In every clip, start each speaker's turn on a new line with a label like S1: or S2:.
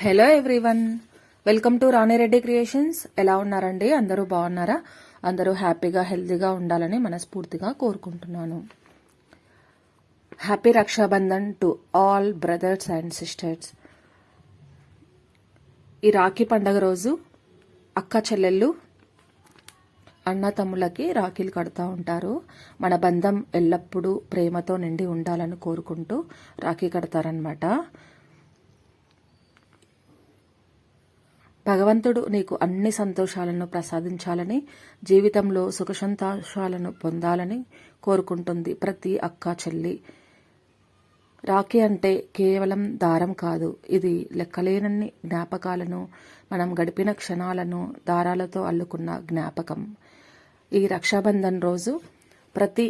S1: Hello everyone welcome to Rani Reddy creations ఎలా ఉన్నారండి? అందరూ బాగున్నారా? అందరూ హ్యాపీగా హెల్తీగా ఉండాలని మనస్ఫూర్తిగా కోరుకుంటున్నాను. Happy Raksha Bandhan to all brothers and sisters ఈ రాఖీ పండగ రోజు అక్క చెల్లెళ్ళు అన్న తమ్ములకి రాఖీలు కడుతూ ఉంటారు. మన బంధం ఎల్లప్పుడూ ప్రేమతో నిండి ఉండాలని కోరుకుంటూ రాఖీ కడతారనమాట భగవంతుడు నీకు అన్ని సంతోషాలను ప్రసాదించాలని జీవితంలో సుఖ సంతోషాలను పొందాలని కోరుకుంటుంది ప్రతి అక్క చెల్లి. రాఖీ అంటే కేవలం దారం కాదు ఇది లెక్కలేనన్ని జ్ఞాపకాలను మనం గడిపిన క్షణాలను దారాలతో అల్లుకున్న జ్ఞాపకం. ఈ రక్షాబంధన్ రోజు ప్రతి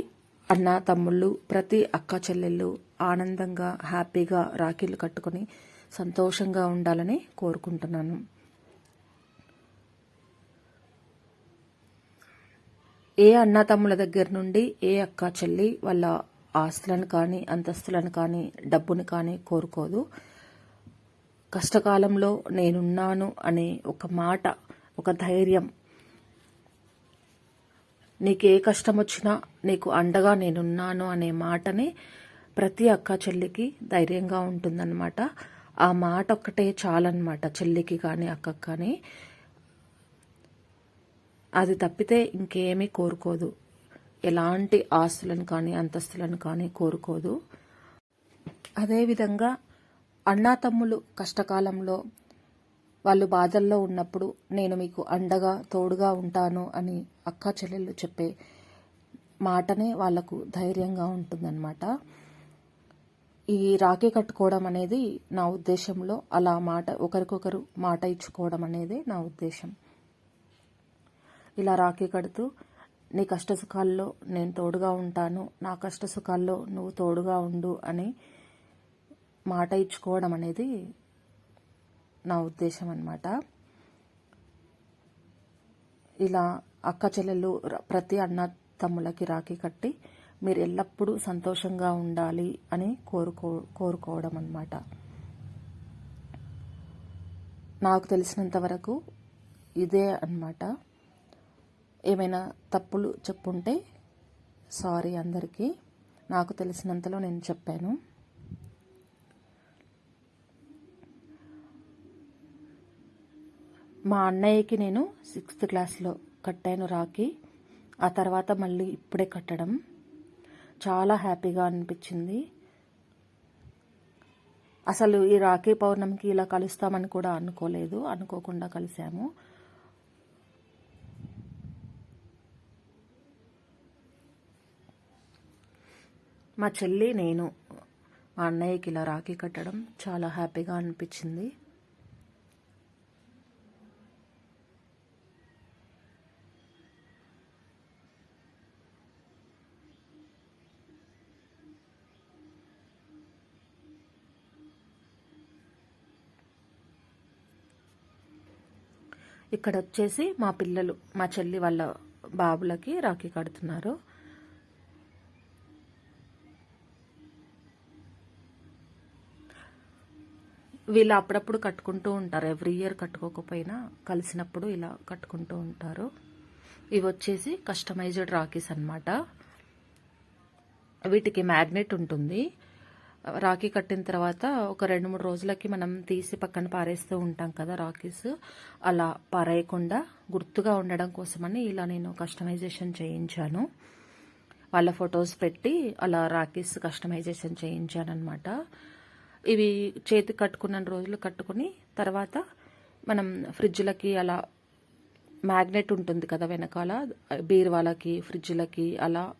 S1: అన్న తమ్ముళ్ళు ప్రతి అక్క చెల్లెళ్ళు ఆనందంగా హ్యాపీగా రాఖీలు కట్టుకొని సంతోషంగా ఉండాలని కోరుకుంటున్నాను. ఏ అన్నతమ్ముల దగ్గర నుండి ఏ అక్క చెల్లి వాళ్ళ ఆస్తులను కానీ అంతస్తులను కానీ డబ్బుని కానీ కోరుకోదు. కష్టకాలంలో నేనున్నాను అనే ఒక మాట ఒక ధైర్యం నీకు ఏ కష్టం వచ్చినా నీకు అండగా నేనున్నాను అనే మాటని ప్రతి అక్క చెల్లికి ధైర్యంగా ఉంటుందన్నమాట. ఆ మాట ఒక్కటే చాలన్నమాట చెల్లికి కానీ అక్కకి కానీ. అది తప్పితే ఇంకేమీ కోరుకోదు. ఎలాంటి ఆస్తులను కానీ అంతస్తులను కానీ కోరుకోదు. అదేవిధంగా అన్నా తమ్ములు కష్టకాలంలో వాళ్ళు బాధల్లో ఉన్నప్పుడు నేను మీకు అండగా తోడుగా ఉంటాను అని అక్క చెల్లెళ్ళు చెప్పే మాటనే వాళ్ళకు ధైర్యంగా ఉంటుందన్నమాట. ఈ రాఖీ కట్టుకోవడం అనేది నా ఉద్దేశంలో అలా మాట ఒకరికొకరు మాట ఇచ్చుకోవడం అనేది నా ఉద్దేశం. ఇలా రాఖీ కడుతూ నీ కష్ట సుఖాల్లో నేను తోడుగా ఉంటాను. నా కష్ట సుఖాల్లో నువ్వు తోడుగా ఉండు అని మాట ఇచ్చుకోవడం అనేది నా ఉద్దేశం అన్నమాట. ఇలా అక్క చెల్లెలు ర- ప్రతి అన్న తమ్ములకి రాఖీ కట్టి మీరు ఎల్లప్పుడూ సంతోషంగా ఉండాలి అని కోరుకో కోరుకోవడం అన్నమాట. నాకు తెలిసినంత వరకు ఇదే అన్నమాట. ఏమైనా తప్పులు చెప్పుంటే సారీ అందరికీ. నాకు తెలిసినంతలో నేను చెప్పాను. మా అన్నయ్యకి నేను సిక్స్త్ క్లాస్లో కట్టాను రాఖీ. ఆ తర్వాత మళ్ళీ ఇప్పుడే కట్టడం. చాలా హ్యాపీగా అనిపించింది. అసలు ఈ రాఖీ పౌర్ణమికి ఇలా కలుస్తామని కూడా అనుకోలేదు. అనుకోకుండా కలిసాము మా చెల్లి నేను మా అన్నయ్యకి ఇలా రాఖీ కట్టడం చాలా హ్యాపీగా అనిపించింది. ఇక్కడ వచ్చేసి మా పిల్లలు మా చెల్లి వాళ్ళ బాబులకి రాఖీ కడుతున్నారు. వీళ్ళు అప్పుడప్పుడు కట్టుకుంటూ ఉంటారు. ఎవ్రీ ఇయర్ కట్టుకోకపోయినా కలిసినప్పుడు ఇలా కట్టుకుంటూ ఉంటారు. ఇవి వచ్చేసి కస్టమైజ్డ్ రాఖీస్ అన్నమాట. వీటికి మ్యాగ్నెట్ ఉంటుంది. రాఖీ కట్టిన తర్వాత ఒక రెండు మూడు రోజులకి మనం తీసి పక్కన పారేస్తూ ఉంటాం కదా రాఖీస్ అలా పారేయకుండా గుర్తుగా ఉండడం కోసమని ఇలా నేను కస్టమైజేషన్ చేయించాను. వాళ్ళ ఫొటోస్ పెట్టి అలా రాఖీస్ కస్టమైజేషన్ చేయించాను అనమాట ఇవి చేతి కట్టుకున్న రోజులు కట్టుకుని తర్వాత మనం ఫ్రిడ్జ్లకి అలా మ్యాగ్నెట్ ఉంటుంది కదా వెనకాల బీరువాలకి ఫ్రిడ్జ్లకి అలా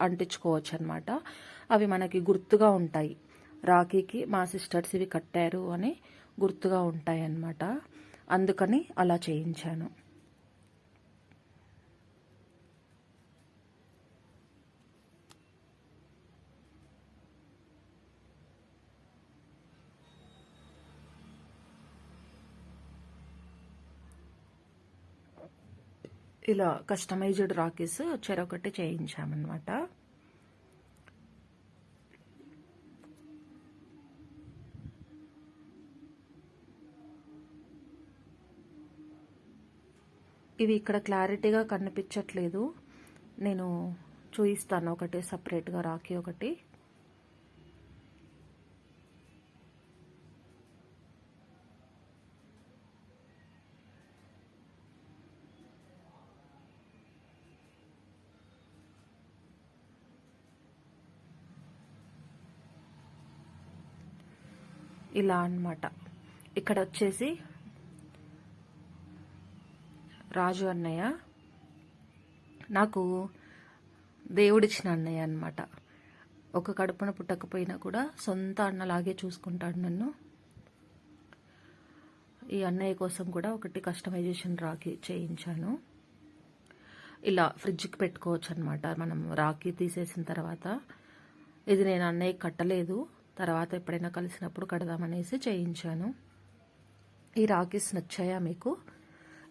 S1: అంటించుకోవచ్చు అనమాట అవి మనకి గుర్తుగా ఉంటాయి. రాఖీకి మా సిస్టర్స్ ఇవి కట్టారు అని గుర్తుగా ఉంటాయి అన్నమాట అందుకని అలా చేయించాను. ఇలా కస్టమైజ్డ్ రాకీస్ చెరొకటి చేయించామన్నమాట. ఇవి ఇక్కడ క్లారిటీగా కనిపించట్లేదు. నేను చూపిస్తాను ఒకటి సపరేట్గా రాఖీ ఒకటి. ఇలా అన్నమాట. ఇక్కడ వచ్చేసి రాజు అన్నయ్య. నాకు దేవుడిచ్చిన అన్నయ్య అన్నమాట. ఒక కడుపున పుట్టకపోయినా కూడా సొంత అన్నలాగే చూసుకుంటాడు నన్ను. ఈ అన్నయ్య కోసం కూడా ఒకటి కస్టమైజేషన్ రాఖీ చేయించాను. ఇలా ఫ్రిడ్జ్కి పెట్టుకోవచ్చు అనమాట మనం రాఖీ తీసేసిన తర్వాత. ఇది నేను అన్నయ్య కట్టలేదు. తర్వాత ఎప్పుడైనా కలిసినప్పుడు కడదామనేసి చేయించాను. ఈ రాకీస్ నచ్చాయా మీకు?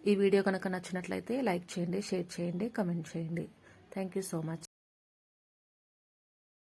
S1: ఈ వీడియో కనుక నచ్చినట్లయితే లైక్ చేయండి షేర్ చేయండి కమెంట్ చేయండి. Thank you so much